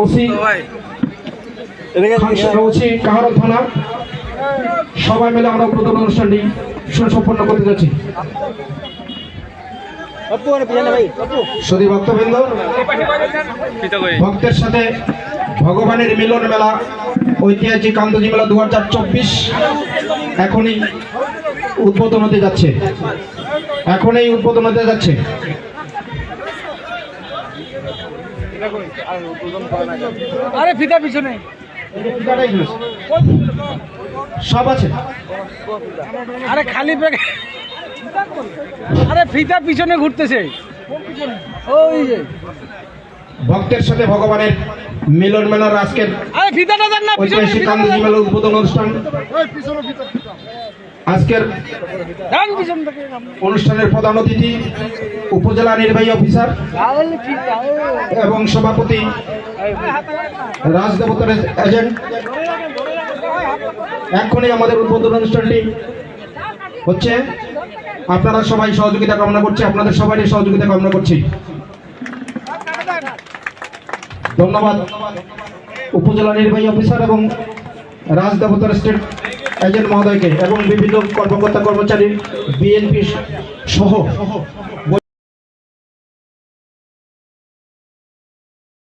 OC OC কাহার থানা। সবাই মিলে আমরা উদ্বোধন অনুষ্ঠানটি সুসম্পন্ন করতে যাচ্ছি। শুধু ভক্তবৃন্দ ভক্তের সাথে ভগবানের মিলন মেলা ঐতিহাসিক আন্তর্জাতিক মেলা দু হাজার চব্বিশ এখনই উদ্বোধন হতে যাচ্ছে। এখনই উদ্বোধন হতে যাচ্ছে। আরে ফিতা পিছনে। সব আছে। আরে খালি ব্যাগ আরে ফিতা পিছনে ঘুরতেছে। ওই যে। ভক্তের সাথে ভগবানের মিলন মেলার আজকের আরে ফিতাটা দেন না পিছনে মেলা উদ্বোধন অনুষ্ঠান। দেন পিছন থেকে অনুষ্ঠানের প্রধান অতিথি উপজেলা নির্বাহী অফিসার এবং সভাপতি, রাজদেবতার এজেন্ট এখনই আমাদের উদ্বোধন অনুষ্ঠানটি হচ্ছে। আপনারা সবাই সহযোগিতা কামনা করছি, আপনাদের সবারই সহযোগিতা কামনা করছি। ধন্যবাদ উপজেলা নির্বাহী অফিসার এবং রাজদেবতার স্টেট এজেন্ট মহোদয়কে এবং বিভিন্ন কর্মকর্তা কর্মচারী বিএনপি সহ